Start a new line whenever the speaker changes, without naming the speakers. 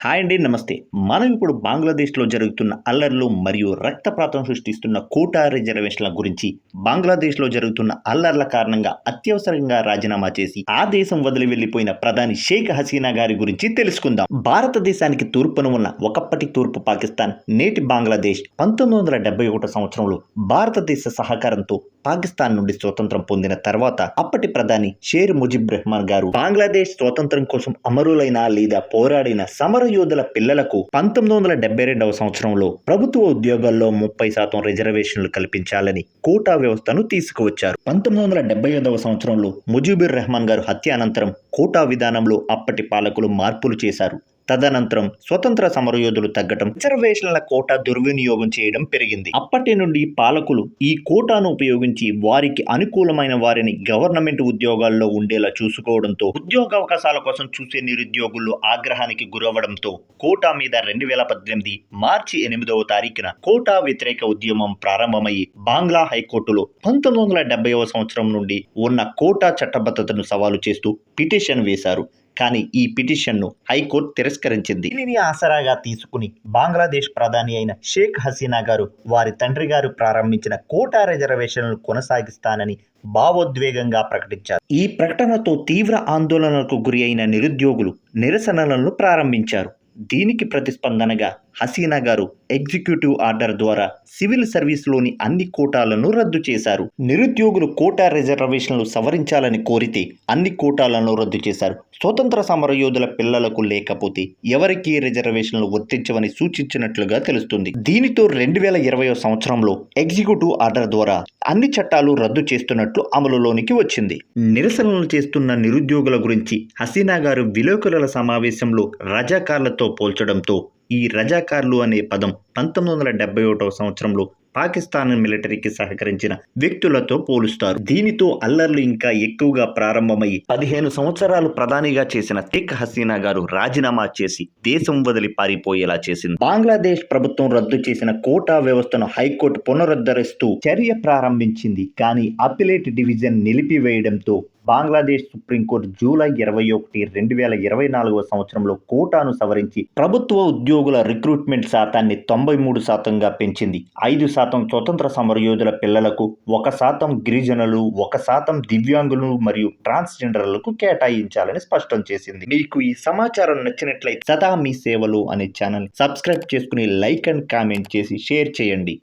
Hi అండి నమస్తే. మనం ఇప్పుడు బంగ్లాదేశ్లో జరుగుతున్న అల్లర్లు మరియు రక్తపాతం సృష్టిస్తున్న కోటా రిజర్వేషన్ల గురించి బంగ్లాదేశ్లో జరుగుతున్న అల్లర్ల కారణంగా అత్యవసరంగా రాజీనామా చేసి ఆ దేశం వదిలి వెళ్ళిపోయిన ప్రధాని షేక్ హసీనా గారి గురించి తెలుసుకుందాం. భారతదేశానికి తూర్పున ఉన్న ఒకప్పటి తూర్పు పాకిస్తాన్ నేటి బంగ్లాదేశ్ పంతొమ్మిది వందల డెబ్బై ఒకటో సంవత్సరంలో భారతదేశ సహకారంతో పాకిస్తాన్ నుండి స్వతంత్రం పొందిన తర్వాత అప్పటి ప్రధాని షేర్ ముజిబ్ రెహమాన్ గారు బంగ్లాదేశ్ స్వాతంత్రం కోసం అమరులైన లేదా పోరాడిన సమర యోధుల పిల్లలకు పంతొమ్మిది వందల డెబ్బై రెండవ సంవత్సరంలో ప్రభుత్వ ఉద్యోగాల్లో ముప్పై శాతం రిజర్వేషన్లు కల్పించాలని కోటా వ్యవస్థను తీసుకువచ్చారు. పంతొమ్మిది వందల డెబ్బై ఐదవ సంవత్సరంలో ముజిబుర్ రెహమాన్ గారు హత్య అనంతరం కోటా విధానంలో అప్పటి పాలకులు మార్పులు చేశారు. తదనంతరం స్వతంత్ర సమరయోధులు తగ్గటం రిజర్వేషన్ల కోటా దుర్వినియోగం చేయడం పెరిగింది. అప్పటి నుండి పాలకులు ఈ కోటాను ఉపయోగించి వారికి అనుకూలమైన వారిని గవర్నమెంట్ ఉద్యోగాల్లో ఉండేలా చూసుకోవడంతో ఉద్యోగ అవకాశాల కోసం చూసే నిరుద్యోగులు ఆగ్రహానికి గురవడంతో కోటా మీద రెండు వేల పద్దెనిమిది మార్చి ఎనిమిదవ తారీఖున కోటా వ్యతిరేక ఉద్యమం ప్రారంభమయ్యి బాంగ్లా హైకోర్టులో పంతొమ్మిది వందల డెబ్బైవ సంవత్సరం నుండి ఉన్న కోటా చట్టబద్ధతను సవాలు చేస్తూ పిటిషన్ వేశారు. కానీ ఈ పిటిషన్ను హైకోర్టు తిరస్కరించింది. దీనిని ఆసరాగా తీసుకుని బంగ్లాదేశ్ ప్రధాని అయిన షేక్ హసీనా గారు వారి తండ్రి గారు ప్రారంభించిన కోటా రిజర్వేషన్లు కొనసాగిస్తానని భావోద్వేగంగా ప్రకటించారు. ఈ ప్రకటనతో తీవ్ర ఆందోళనలకు గురి అయిన నిరుద్యోగులు నిరసనలను ప్రారంభించారు. దీనికి ప్రతిస్పందనగా హసీనా గారు ఎగ్జిక్యూటివ్ ఆర్డర్ ద్వారా సివిల్ సర్వీస్లోని అన్ని కోటాలను రద్దు చేశారు. నిరుద్యోగులు కోటా రిజర్వేషన్లు సవరించాలని కోరితే అన్ని కోటాలను రద్దు చేశారు. స్వతంత్ర సమరయోధుల పిల్లలకు లేకపోతే ఎవరికి రిజర్వేషన్లు వర్తించవని సూచించినట్లుగా తెలుస్తుంది. దీనితో రెండు వేల ఇరవై సంవత్సరంలో ఎగ్జిక్యూటివ్ ఆర్డర్ ద్వారా అన్ని చట్టాలు రద్దు చేస్తున్నట్లు అమలులోనికి వచ్చింది. నిరసనలు చేస్తున్న నిరుద్యోగుల గురించి హసీనా గారు విలేకరుల సమావేశంలో రజాకార్లతో పోల్చడంతో ఈ రజాకార్లు అనే పదం పంతొమ్మిది వందల డెబ్బై ఒకటవ సంవత్సరంలో పాకిస్తాన్ మిలిటరీకి సహకరించిన వ్యక్తులతో పోలుస్తారు. దీనితో అల్లర్లు ఇంకా ఎక్కువగా ప్రారంభమై పదిహేను సంవత్సరాలు ప్రధానిగా చేసిన తిక్ హసీనా గారు రాజీనామా చేసి దేశం వదిలి పారిపోయేలా చేసింది. బంగ్లాదేశ్ ప్రభుత్వం రద్దు చేసిన కోటా వ్యవస్థను హైకోర్టు పునరుద్ధరిస్తూ చర్య ప్రారంభించింది. కానీ అపిలేట్ డివిజన్ నిలిపివేయడంతో బంగ్లాదేశ్ సుప్రీంకోర్టు జూలై ఇరవై ఒకటి రెండు వేల ఇరవై నాలుగవ సంవత్సరంలో కోటాను సవరించి ప్రభుత్వ ఉద్యోగుల రిక్రూట్మెంట్ శాతాన్ని తొంభై మూడు శాతంగా పెంచింది. ఐదు శాతం స్వతంత్ర సమరయోధుల పిల్లలకు ఒక శాతం గిరిజనులు ఒక శాతం దివ్యాంగులు మరియు ట్రాన్స్జెండర్లకు కేటాయించాలని స్పష్టం చేసింది. మీకు ఈ సమాచారం నచ్చినట్లయితే సదా మీ సేవలు అనే ఛానల్ సబ్స్క్రైబ్ చేసుకుని లైక్ అండ్ కామెంట్ చేసి షేర్ చేయండి.